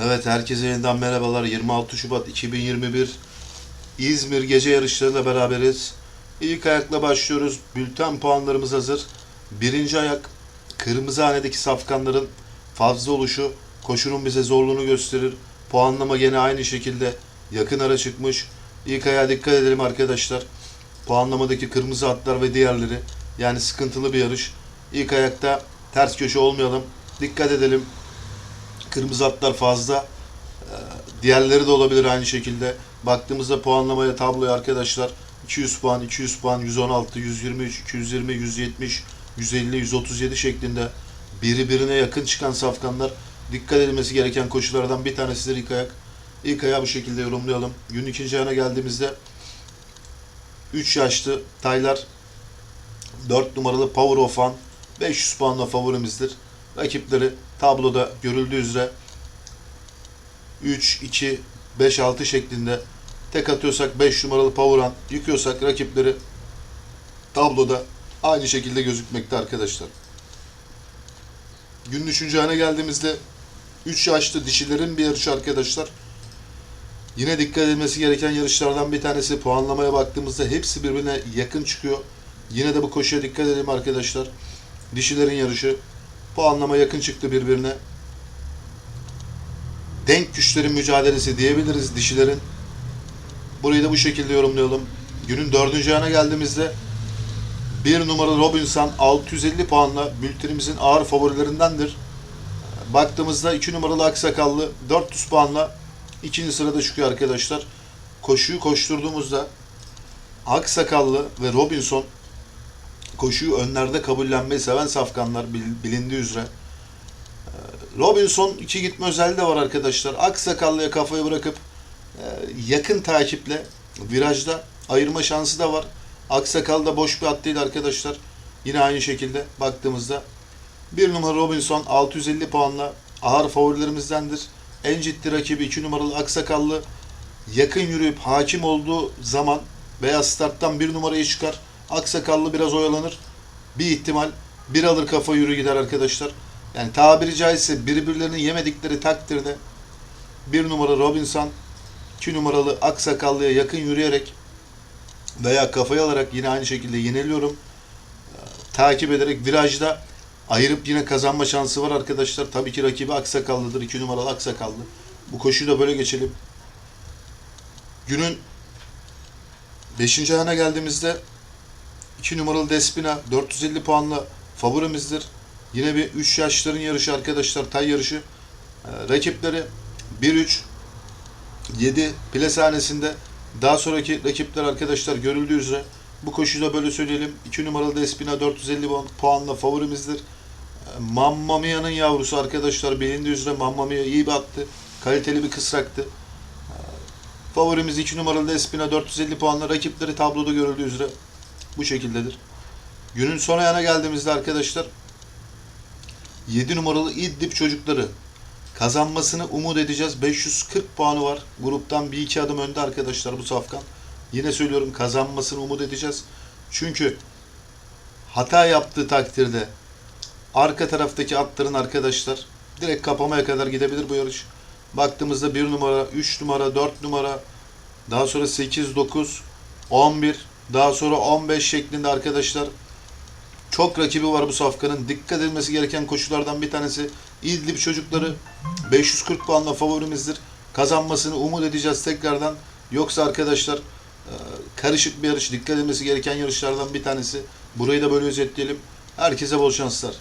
Evet herkese yeniden merhabalar. 26 Şubat 2021 İzmir gece yarışlarıyla beraberiz. İlk ayakla başlıyoruz. Bülten puanlarımız hazır. Birinci ayak kırmızı hanedeki safkanların fazla oluşu koşunun bize zorluğunu gösterir. Puanlama gene aynı şekilde yakın ara çıkmış. İlk ayağa dikkat edelim arkadaşlar. Puanlamadaki kırmızı atlar ve diğerleri yani sıkıntılı bir yarış. İlk ayakta ters köşe olmayalım. Dikkat edelim. Kırmızı atlar fazla. Ee, Diğerleri de olabilir aynı şekilde. Baktığımızda puanlamaya tabloya arkadaşlar 200 puan, 200 puan, 116, 123, 220, 170, 150, 137 şeklinde birbirine yakın çıkan safkanlar dikkat edilmesi gereken koşulardan bir tanesidir ilk ayak. İlk ayağı bu şekilde yorumlayalım. Gün ikinci ayağına geldiğimizde 3 yaşlı Taylar 4 numaralı Power of Fun 500 puanla favorimizdir. Rakipleri tabloda görüldüğü üzere 3, 2, 5, 6 şeklinde tek atıyorsak 5 numaralı Power'an yıkıyorsak rakipleri tabloda aynı şekilde gözükmekte arkadaşlar. Günün 3. ayına geldiğimizde 3 yaşlı dişilerin bir yarışı arkadaşlar. Yine dikkat edilmesi gereken yarışlardan bir tanesi puanlamaya baktığımızda hepsi birbirine yakın çıkıyor. Yine de bu koşuya dikkat edelim arkadaşlar. Dişilerin yarışı puanlama yakın çıktı birbirine. Denk güçlerin mücadelesi diyebiliriz dişilerin. Burayı da bu şekilde yorumlayalım. Günün dördüncü ayına geldiğimizde bir numaralı Robinson 650 puanla bültenimizin ağır favorilerindendir. Baktığımızda 2 numaralı Aksakallı 400 puanla ikinci sırada çıkıyor arkadaşlar. Koşuyu koşturduğumuzda Aksakallı ve Robinson koşuyu önlerde kabullenmeyi seven safkanlar bil- bilindiği üzere. Ee, Robinson iki gitme özelliği de var arkadaşlar. Aksakallı'ya kafayı bırakıp e, yakın takiple virajda ayırma şansı da var. Aksakal da boş bir at değil arkadaşlar. Yine aynı şekilde baktığımızda bir numara Robinson 650 puanla ağır favorilerimizdendir. En ciddi rakibi 2 numaralı Aksakallı yakın yürüyüp hakim olduğu zaman veya starttan bir numarayı çıkar. Aksakallı biraz oyalanır. Bir ihtimal bir alır kafa yürü gider arkadaşlar. Yani tabiri caizse birbirlerini yemedikleri takdirde bir numara Robinson, iki numaralı Aksakallı'ya yakın yürüyerek veya kafayı alarak yine aynı şekilde yeniliyorum. Ee, takip ederek virajda ayırıp yine kazanma şansı var arkadaşlar. Tabii ki rakibi Aksakallı'dır. 2 numaralı Aksakallı. Bu koşuyu da böyle geçelim. Günün 5. ayağına geldiğimizde 2 numaralı Despina 450 puanla favorimizdir. Yine bir 3 yaşların yarışı arkadaşlar. Tay yarışı. Ee, rakipleri 1-3 7 plasanesinde daha sonraki rakipler arkadaşlar görüldüğü üzere bu koşuyu da böyle söyleyelim. 2 numaralı Despina 450 puan- puanla favorimizdir. Ee, Mamma Mia'nın yavrusu arkadaşlar bilindiği üzere Mamma Mia iyi bir attı. Kaliteli bir kısraktı. Ee, Favorimiz 2 numaralı Despina 450 puanla rakipleri tabloda görüldüğü üzere bu şekildedir. Günün son ayağına geldiğimizde arkadaşlar 7 numaralı İdlib çocukları kazanmasını umut edeceğiz. 540 puanı var. Gruptan bir iki adım önde arkadaşlar bu safkan. Yine söylüyorum kazanmasını umut edeceğiz. Çünkü hata yaptığı takdirde arka taraftaki atların arkadaşlar direkt kapamaya kadar gidebilir bu yarış. Baktığımızda 1 numara, 3 numara, 4 numara, daha sonra 8, 9, 11, daha sonra 15 şeklinde arkadaşlar çok rakibi var bu safkanın. Dikkat edilmesi gereken koşulardan bir tanesi İdlib çocukları 540 puanla favorimizdir. Kazanmasını umut edeceğiz tekrardan. Yoksa arkadaşlar e, karışık bir yarış. Dikkat edilmesi gereken yarışlardan bir tanesi. Burayı da böyle özetleyelim. Herkese bol şanslar.